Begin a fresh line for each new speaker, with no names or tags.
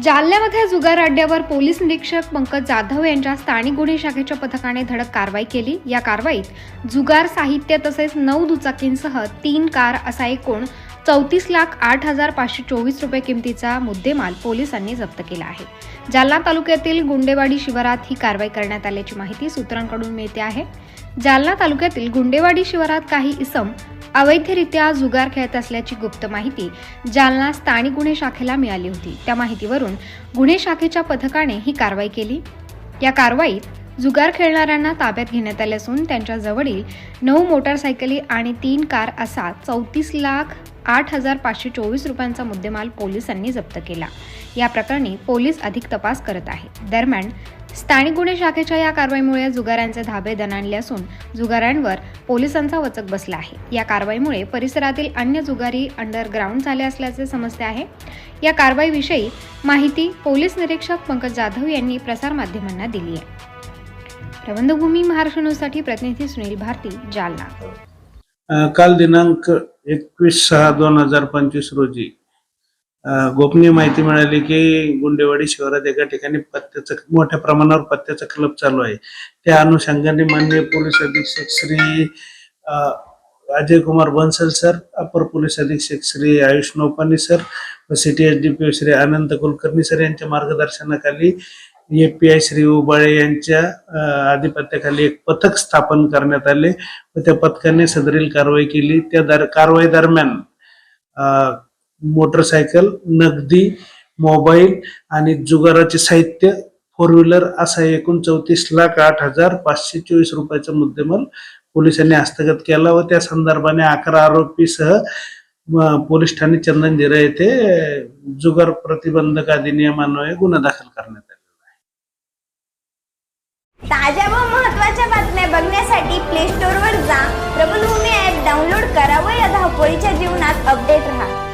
जालन्यामध्ये जुगार अड्ड्यावर पोलीस निरीक्षक पंकज जाधव यांच्या स्थानिक गुन्हे शाखेच्या पथकाने धडक कारवाई केली. या कारवाईत जुगार साहित्य तसेच नऊ दुचाकींसह तीन कार असा एकूण चौतीस लाख आठ हजार पाचशे चोवीस रुपये किमतीचा मुद्देमाल पोलिसांनी जप्त केला आहे. जालना तालुक्यातील गुंडेवाडी शिवारात ही कारवाई करण्यात आल्याची माहिती सूत्रांकडून मिळते आहे. जालना तालुक्यातील गुंडेवाडी शिवारात काही इसम अवैधरित्या जुगार खेळत असल्याची गुप्त माहिती जालना स्थानिक गुन्हे शाखेला मिळाली होती. त्या माहितीवरून गुन्हे शाखेच्या पथकाने ही कारवाई केली. या कारवाईत जुगार खेळणाऱ्यांना ताब्यात घेण्यात आले असून त्यांच्याजवळील नऊ मोटारसायकली आणि तीन कार असा चौतीस लाख आठ हजार पाचशे चोवीस रुपयांचा मुद्देमाल पोलिसांनी जप्त केला. या प्रकरणी पोलीस अधिक तपास करत आहेत. दरम्यान स्थानिक गुन्हे शाखेच्या या कारवाईमुळे जुगारांचे धाबे दणाणले असून जुगारांवर पोलिसांचा वचक बसला आहे. या कारवाईमुळे परिसरातील अन्य जुगारी अंडरग्राऊंड झाले असल्याचे समजते आहे. या कारवाईविषयी माहिती पोलीस निरीक्षक पंकज जाधव यांनी प्रसारमाध्यमांना दिली आहे. प्रबंधभूमी महाराष्ट्र न्यूजसाठी प्रतिनिधी सुनील भारती जालना.
काल दिनांक एकवीस सहा दोन हजार पंचवीस रोजी गोपनीय माहिती मिळाली की गुंडेवाडी शहरात एका ठिकाणी पत्त्याचं मोठ्या प्रमाणावर पत्त्याचा क्लब चालू आहे. त्या अनुषंगाने माननीय पोलीस अधीक्षक श्री अजय कुमार बन्सल सर अपर पोलीस अधीक्षक श्री आयुष नौपानी सर व city S D P Shri Anant Kulkarni sir यांच्या मार्गदर्शनाखाली A P I Shri Ubale यांच्या आधिपत्याखाली एक पथक स्थापन करण्यात आले व त्या पथकाने सदरील कारवाई केली. त्या दर कारवाई दरम्यान अ, मोटरसायकल नगदी मोबाईल आणि जुगाराचे साहित्य फोर व्हीलर असा एकूण चौतीस लाख आठ हजार पाचशे चोवीस रुपयाचा मुद्देमाल पोलिसांनी हस्तगत केला व त्या संदर्भाने अकरा आरोपीसह पोलीस ठाणे चंदनजिरा येथे जुगार प्रतिबंधक अधिनियमान्वये गुन्हा दाखल करण्यात आलेला आहे.
ताज्या व महत्त्वाच्या बातम्या बघण्यासाठी प्ले स्टोर वर जा. प्रबलभूमी ऍप डाउनलोड करा व या धावपळीच्या जीवनात अपडेट राहा.